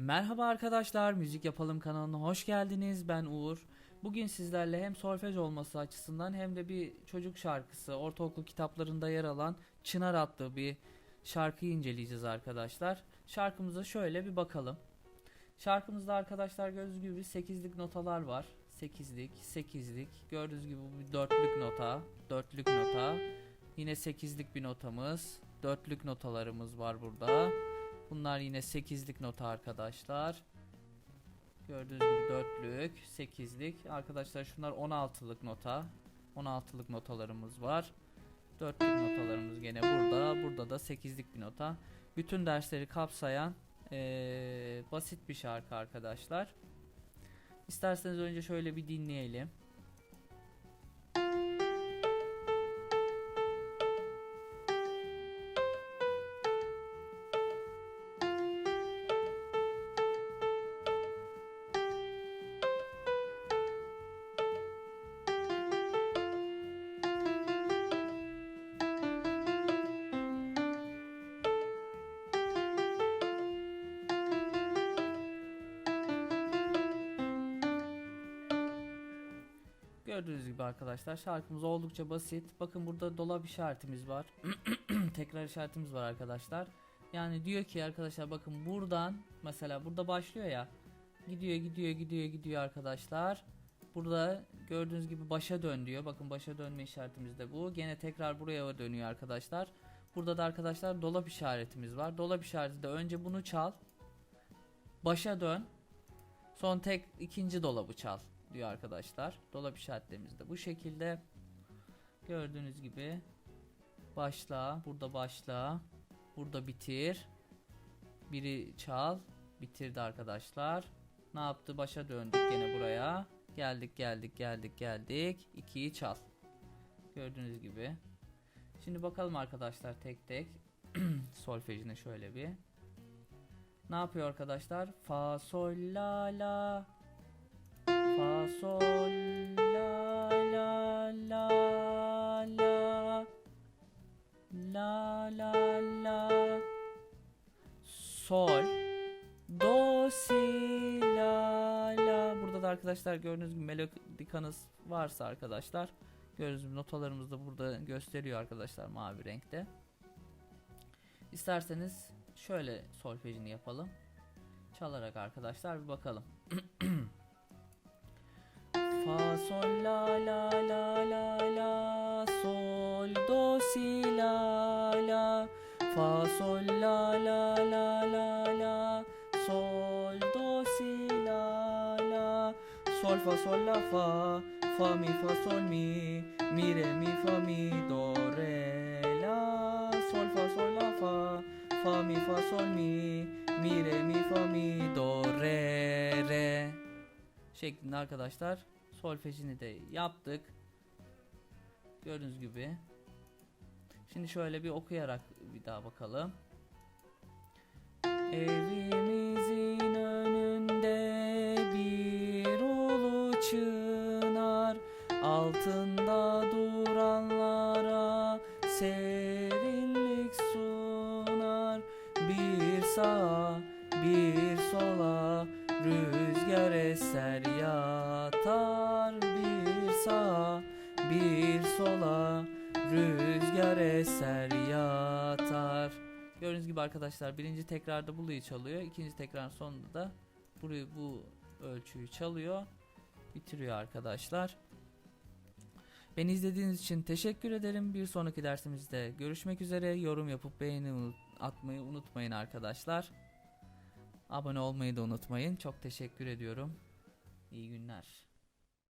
Merhaba arkadaşlar, Müzik Yapalım kanalına hoş geldiniz. Ben Uğur. Bugün sizlerle hem solfej olması açısından hem de bir çocuk şarkısı, ortaokul kitaplarında yer alan Çınar adlı bir şarkıyı inceleyeceğiz arkadaşlar. Şarkımıza şöyle bir bakalım. Şarkımızda arkadaşlar gördüğünüz gibi 8'lik notalar var. 8'lik, 8'lik. Gördüğünüz gibi bu bir dörtlük nota, dörtlük nota. Yine 8'lik bir notamız. Dörtlük notalarımız var burada. Bunlar yine 8'lik nota arkadaşlar. Gördüğünüz gibi dörtlük, 8'lik. Arkadaşlar şunlar 16'lık nota. 16'lık notalarımız var. Dörtlük notalarımız gene burada. Burada da 8'lik bir nota. Bütün dersleri kapsayan eee, basit bir şarkı arkadaşlar. İsterseniz önce şöyle bir dinleyelim. Gördüğünüz gibi arkadaşlar şarkımız oldukça basit. Bakın burada dolap işaretimiz var. Tekrar işaretimiz var arkadaşlar. Yani diyor ki arkadaşlar bakın buradan mesela burada başlıyor ya. Gidiyor gidiyor gidiyor gidiyor arkadaşlar. Burada gördüğünüz gibi başa dön diyor. Bakın başa dönme işaretimiz de bu. Gene tekrar buraya dönüyor arkadaşlar. Burada da arkadaşlar dolap işaretimiz var. Dolap işareti de önce bunu çal. Başa dön. Son tek ikinci dolabı çal diyor arkadaşlar. Dolap işaretlerimiz de bu şekilde. Gördüğünüz gibi başla, burada başla, burada bitir. Biri çal, bitirdi arkadaşlar. Ne yaptı? Başa döndük gene buraya. Geldik, geldik, geldik, geldik. 2'yi çal. Gördüğünüz gibi. Şimdi bakalım arkadaşlar tek tek solfejine şöyle bir. Ne yapıyor arkadaşlar? Fa sol la la Sol. La la la la la la sol do si la la. Burada da arkadaşlar gördüğünüz gibi melodikanız varsa arkadaşlar gördüğünüz gibi notalarımız da burada gösteriyor arkadaşlar mavi renkte. İsterseniz şöyle solfejini yapalım. Çalarak arkadaşlar bir bakalım Fa sol la la la la la sol do si la la. Fa sol la la la la la sol do si la la. Sol fa sol la fa. Fa mi fa sol mi. Mi re mi fa mi do re la. Sol fa sol la fa. Fa mi fa sol mi. Mi re mi fa mi do re re. Şeklinde arkadaşlar solfejini de yaptık. Gördüğünüz gibi. Şimdi şöyle bir okuyarak bir daha bakalım. Evimizin önünde bir ulu çınar altında duranlara serinlik sunar bir sağa bir sola rüzgar eser yatar bir sağa bir sola rüzgar eser yatar Gördüğünüz gibi arkadaşlar birinci tekrarda buluyu çalıyor ikinci tekrar sonunda da burayı bu ölçüyü çalıyor bitiriyor arkadaşlar Beni izlediğiniz için teşekkür ederim. Bir sonraki dersimizde görüşmek üzere. Yorum yapıp beğeni atmayı unutmayın arkadaşlar. Abone olmayı da unutmayın. Çok teşekkür ediyorum. İyi günler.